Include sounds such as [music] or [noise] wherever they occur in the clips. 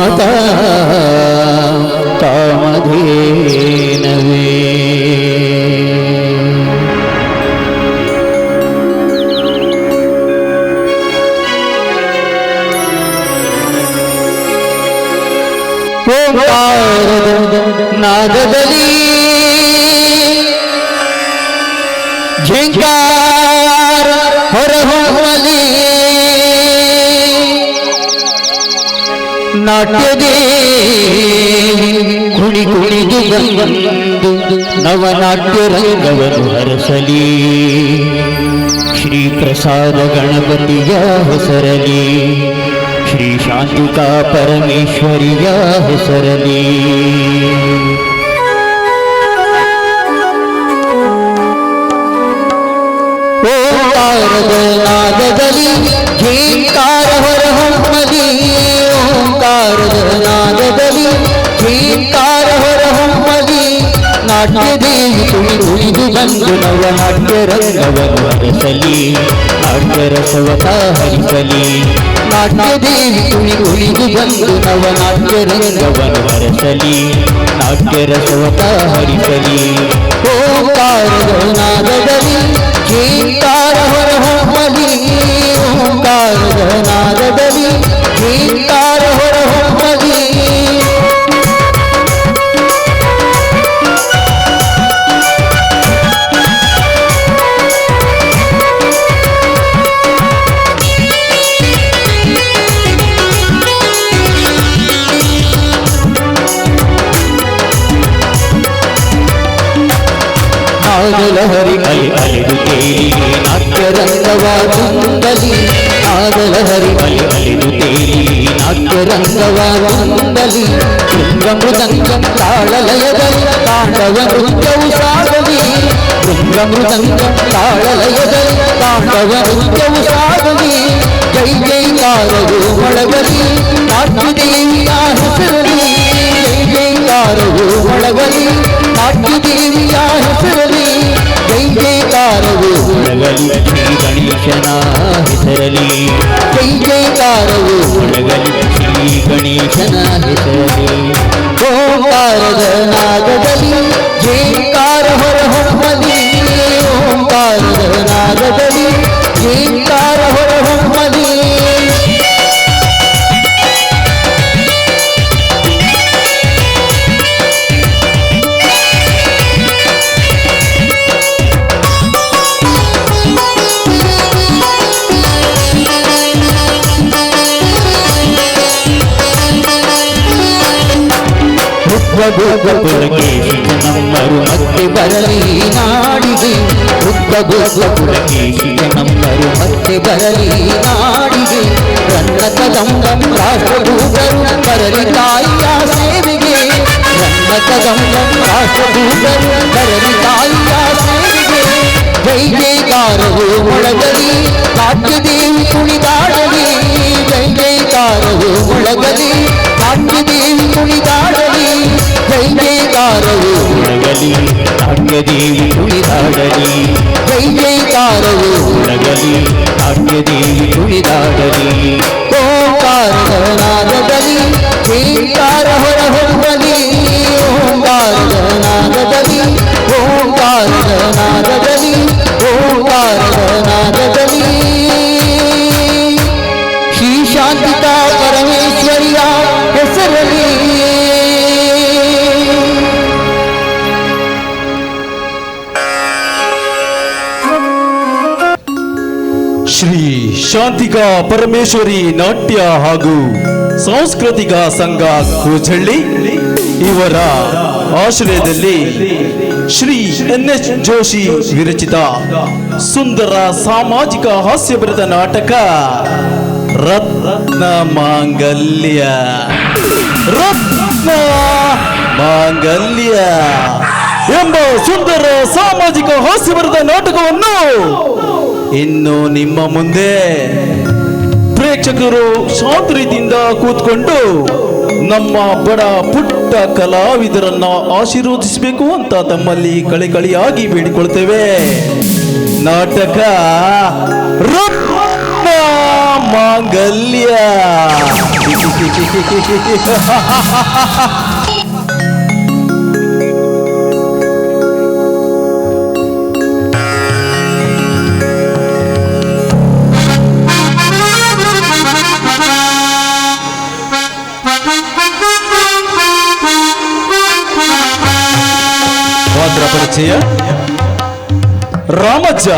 ನಮತಾಂ ಕಾಮಧೇನವೇ ಓಂಕಾರದ ನಾದದಲ್ಲಿ ನಾಟ್ಯದೇ. ಕುಣಿ ಕುಣಿದು ಬಂದು ನವನಾಟ್ಯ ರಂಗವನ್ನು ಹರಸಲಿ. ಶ್ರೀ ಪ್ರಸಾದ ಗಣಪತಿಯ ಹೆಸರಲಿ ಶ್ರೀ ಶಾಂತಿಕಾ ಪರಮೇಶ್ವರಿಯ ಹೆಸರಲಿ ಓಂಕಾರದ ನಾದದಲ್ಲಿ ನಾಟ್ಯ ದೇವಿ ತುಳಿ ತುಳಿದು ಬಂದು ನವ ನಾಟ್ಯ ರಂಗವನ್ನು ನಾಟ್ಯರಸವತ ನಾಟ್ಯ ರಸವತ ಹರಿಸಲಿ. ನಾಟ್ಯ ದೇವಿ ತುಳಿ ತುಳಿದು ಬಂದು ನವ ನಾಟ್ಯ ರಂಗವನ್ನು ನಾಟ್ಯರಸವತ ನಾಟ್ಯ ರಸವತ ಹರಿಸಲಿ. ಓಂಕಾರದ ನಾದದಲ್ಲಿ ಝೇಂಕಾರ ನಾಗಲಹರಿ ಅಲಿ ಅಲಿದು ತೇಲಿ ನಾಟ್ಯ ರಂಗವಾದಂದಲಿ ಶೃಂಗ ಮೃದಂಗಂ ತಾಳಲಯದಲ್ಲಿ ತಾಂಡವ ನೃತ್ಯವು ಸಾಗಲಿ ಶೃಂಗ ಮೃದಂಗಂ ತಾಳಲಯದಲ್ಲಿ ತಾಂಡವ ನೃತ್ಯವು ಸಾಗಲಿ ಜೈ ಜೈಕಾರವು ಮೊಳಗಲಿ ನಾಟ್ಯ ದೇವಿಯ ಹೆಸರಲಿ ಜೈ ಜೈಕಾರವು ಮೊಳಗಲಿ ನಾಟ್ಯ ದೇವಿಯ ಹೆಸರಲಿ ಜೈ ಜೈಕಾರವು ಮೊಳಗಲಿ ಶ್ರೀ ಗಣೇಶನ ಹೆಸರಲಿ ಜೈ ಜೈಕಾರವು ಮೊಳಗಲಿ ಶ್ರೀ ಗಣೇಶನ ಹೆಸರಲಿ ಓಂಕಾರದ ಪುಲಕೇಶಿ ನಮ್ಮರು ಮತ್ತೆ ಬರಲಿ ನಾಡಿಗೆ ಬುದ್ಧ ಪುಲಕೇಶಿ ನಮ್ಮರು ಮತ್ತೆ ಬರಲಿ ನಾಡಿಗೆ ರನ್ನ ಕದಂಬಂ ರಾಷ್ಟ್ರದೂತರು ಬರಲಿ ತಾಯಿಯ ಸೇವೆಗೆ ರನ್ನ ಕದಂಬಂ ರಾಷ್ಟ್ರದೂತರು ಬರಲಿ ತಾಯಿಯ ಸೇವೆಗೆ ಜೈ ಜೈಕಾರವು ಮೊಳಗಲಿ ನಾಟ್ಯದೇವಿ ಕುಣಿದಾಡಲಿ ಜೈ ಜೈಕಾರವು ಮೊಳಗಲಿ ನಾಟ್ಯದೇವಿ ಕುಣಿದಾಡಲಿ ಜೈ ಜೈಕಾರವು ಮೊಳಗಲಿ ನಾಟ್ಯದೇವಿ ಕುಣಿದಾಡಲಿ ಜೈ ಜೈಕಾರವು ಮೊಳಗಲಿ ನಾಟ್ಯದೇವಿ ಕುಣಿದಾಡಲಿ ಓಂಕಾರದ ನಾದದಲ್ಲಿ ಶ್ರೀ ಶಾಂತಿಕಾ ಪರಮೇಶ್ವರಿ ನಾಟ್ಯ ಹಾಗೂ ಸಾಂಸ್ಕೃತಿಕ ಸಂಘ ಕೂಜಳ್ಳಿ ಇವರ ಆಶ್ರಯದಲ್ಲಿ ಶ್ರೀ ಎನ್ ಎಸ್ ಜೋಶಿ ವಿರಚಿತ ಸುಂದರ ಸಾಮಾಜಿಕ ಹಾಸ್ಯಭರಿತ ನಾಟಕ ರತ್ನ ಮಾಂಗಲ್ಯ ರತ್ನ ಮಾಂಗಲ್ಯ ಎಂಬ ಸುಂದರ ಸಾಮಾಜಿಕ ಹಾಸ್ಯಭರಿತ ನಾಟಕವನ್ನು ಇನ್ನು ನಿಮ್ಮ ಮುಂದೆ ಪ್ರೇಕ್ಷಕರು ಶಾಂತ ಕೂತ್ಕೊಂಡು ನಮ್ಮ ಬಡ ಪುಟ್ಟ ಕಲಾವಿದರನ್ನ ಆಶೀರ್ವದಿಸಬೇಕು ಅಂತ ತಮ್ಮಲ್ಲಿ ಕಳಿಕಳಿಯಾಗಿ ಬೇಡಿಕೊಳ್ತೇವೆ. ನಾಟಕ ಮಾಂಗಲ್ಯ. [laughs] ಪಾತ್ರ ಪರಿಚಯ ರಾಮಜ್ಜ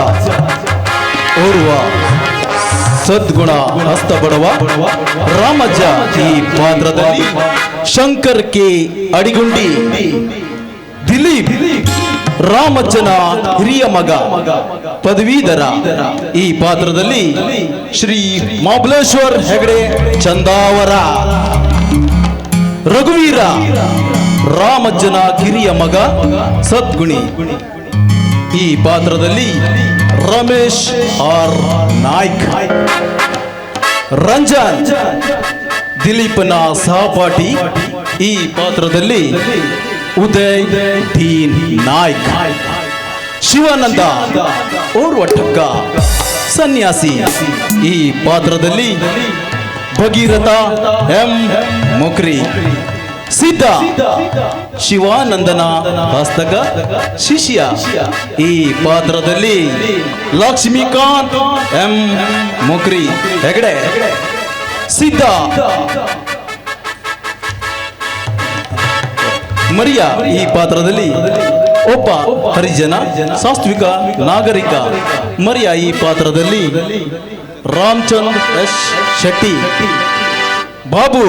ಓರ್ವ ಸದ್ಗುಣ ಹಸ್ತ ಬಡವ ರಾಮಜ್ಜ ಈ ಪಾತ್ರದಲ್ಲಿ ಶಂಕರ್ ಕೆ ಅಡಿಗುಂಡಿ, ದಿಲೀಪ್ ರಾಮಜ್ಜನ ಹಿರಿಯ ಮಗ, ಪದವೀಧರ ಈ ಪಾತ್ರದಲ್ಲಿ ಶ್ರೀ ಮಾಬಲೇಶ್ವರ್ ಹೆಗಡೆ ಚಂದಾವರ, ರಘುವೀರ ರಾಮಜ್ಜನ ಕಿರಿಯ ಮಗ ಸದ್ಗುಣಿ. ಈ ಪಾತ್ರದಲ್ಲಿ ರಮೇಶ್ ಆರ್ ನಾಯ್ಕ್. ರಂಜನ್, ದಿಲೀಪನ ಸಹಪಾಠಿ. ಈ ಪಾತ್ರದಲ್ಲಿ ಉದಯ್ ದೀನ್ ನಾಯ್ಕ್. ಶಿವಾನಂದ ಓರ್ವ ಠಕ್ಕ ಸನ್ಯಾಸಿ. ಈ ಪಾತ್ರದಲ್ಲಿ ಭಗೀರಥ ಎಂ ಮುಕ್ರಿ. ಸಿದ್ಧ. ಶಿವಾನಂದನ ಹಸ್ತಕ ಶಿಷ್ಯ ಈ ಪಾತ್ರದಲ್ಲಿ ಲಕ್ಷ್ಮೀಕಾಂತ್ ಎಂ ಮುಕ್ರಿ. ಹೆಗಡೆ. ಸಿದ್ಧ. ಮರಿಯ ಈ ಪಾತ್ರದಲ್ಲಿ ಒಬ್ಬ ಹರಿಜನ, ಸಾತ್ವಿಕ, ನಾಗರಿಕ. ಮರಿಯ ಈ ಪಾತ್ರದಲ್ಲಿ ರಾಮಚಂದ್ರ ಎಸ್ ಶೆಟ್ಟಿ. ಬಾಬು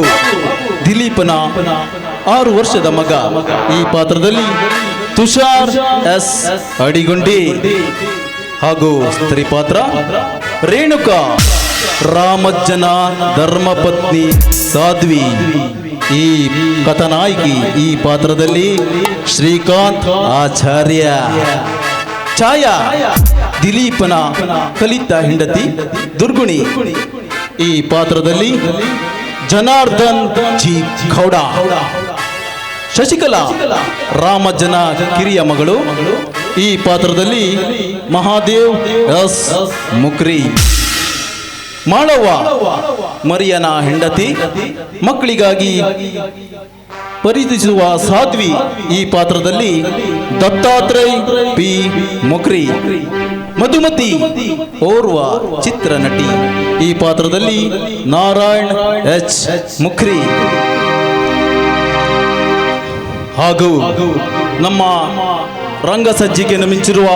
ದಿಲೀಪನ ಆರು ವರ್ಷದ ಮಗ. ಈ ಪಾತ್ರದಲ್ಲಿ ತುಷಾರ್ ಎಸ್ ಅಡಿಗುಂಡಿ ಹಾಗೂ ಸ್ತ್ರೀ ಪಾತ್ರ ರೇಣುಕಾ ರಾಮಜ್ಜನ ಧರ್ಮಪತ್ನಿ ಸಾಧ್ವಿ. ಈ ಕಥನಾಯಕಿ ಈ ಪಾತ್ರದಲ್ಲಿ ಶ್ರೀಕಾಂತ್ ಆಚಾರ್ಯ. ಛಾಯಾ ದಿಲೀಪನ ಕಲಿತ ಹೆಂಡತಿ ದುರ್ಗುಣಿ. ಈ ಪಾತ್ರದಲ್ಲಿ ಜನಾರ್ದನ್ ಜಿ ಖೌಡ. ಶಶಿಕಲಾ ರಾಮಜ್ಜನ ಕಿರಿಯ ಮಗಳು. ಈ ಪಾತ್ರದಲ್ಲಿ ಮಹಾದೇವ್ ಎಸ್ ಮುಕ್ರಿ. ಮಾಳವ್ವ ಮರಿಯನ ಹೆಂಡತಿ. ಮಕ್ಕಳಿಗಾಗಿ ಪರಿಧಿಸುವ ಸಾಧ್ವಿ ಈ ಪಾತ್ರದಲ್ಲಿ ದತ್ತಾತ್ರೇಯ್ ಪಿ. ಮುಕ್ರಿ. ಮಧುಮತಿ ಓರ್ವ ಚಿತ್ರ ನಟಿ ಈ ಪಾತ್ರದಲ್ಲಿ ನಾರಾಯಣ್ ಎಚ್. ಮುಕ್ರಿ. ಹಾಗೂ ನಮ್ಮ ರಂಗಸಜ್ಜಿಗೆ ಮಿಂಚಿರುವ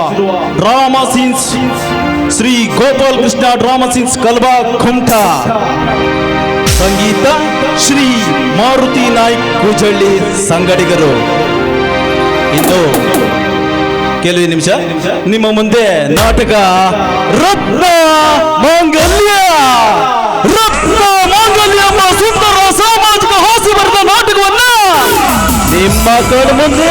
drama scenes Shri Gopal Krishna drama scenes ಕಲ್ಬಾ ಖುಂಟ ಸಂಗೀತ ಶ್ರೀ ಮಾರುತಿ ನಾಯ್ಕ್ ಕೂಜಳ್ಳಿ ಸಂಗಡಿಗರು. ಇನ್ನು ಕೆಲವೇ ನಿಮಿಷ. ನಿಮ್ಮ ಮುಂದೆ ನಾಟಕ ರತ್ನ ಮಾಂಗಲ್ಯ. ರತ್ನ ಮಾಂಗಲ್ಯ ಸುಂದರ ನಾಟಕವನ್ನ ಕಣ್ಣು ಮುಂದೆ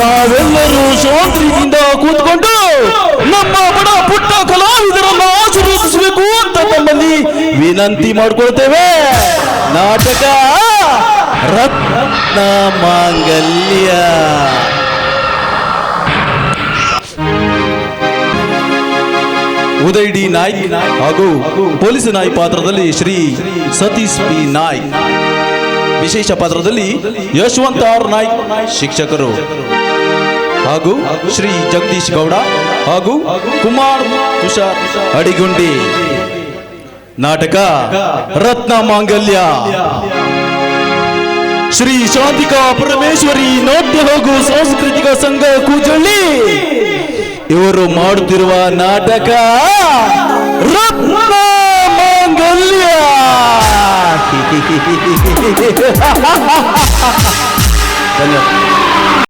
ತಾವೆಲ್ಲರೂ ಶಾಂತಿಯಿಂದ ಕೂತ್ಕೊಂಡು ನಮ್ಮ ಬಡ ಪುಟ್ಟ ಕಲಾವಿದರನ್ನ ಆಶೀರ್ವದಿಸಬೇಕು ಅಂತ ತಮ್ಮಲ್ಲಿ ವಿನಂತಿ ಮಾಡ್ಕೊಳ್ತೇವೆ. ನಾಟಕ ರತ್ನ ಮಾಂಗಲ್ಯ. ಉದಯ್ ಡಿ ನಾಯ್ಕ್ ಹಾಗೂ ಪೊಲೀಸ್ ನಾಯ್ ಪಾತ್ರದಲ್ಲಿ ಶ್ರೀ ಸತೀಶ್ ಪಿ ನಾಯ್ಕ್. ವಿಶೇಷ ಪಾತ್ರದಲ್ಲಿ ಯಶವಂತ ಆರ್ ನಾಯ್ಕ್ ಶಿಕ್ಷಕರು. ಹಾಗೂ ಶ್ರೀ ಜಗದೀಶ್ ಗೌಡ ಹಾಗೂ ಕುಮಾರ್ ತುಷಾರ್ ಅಡಿಗುಂಡಿ. ನಾಟಕ ರತ್ನ ಮಾಂಗಲ್ಯ. ಶ್ರೀ ಶಾಂತಿಕಾ ಪರಮೇಶ್ವರಿ ನಾಟ್ಯ ಹಾಗೂ ಸಾಂಸ್ಕೃತಿಕ ಸಂಘ ಕೂಜಳ್ಳಿ. ಇವರು ಮಾಡುತ್ತಿರುವ ನಾಟಕ ರತ್ನ 根了。真的。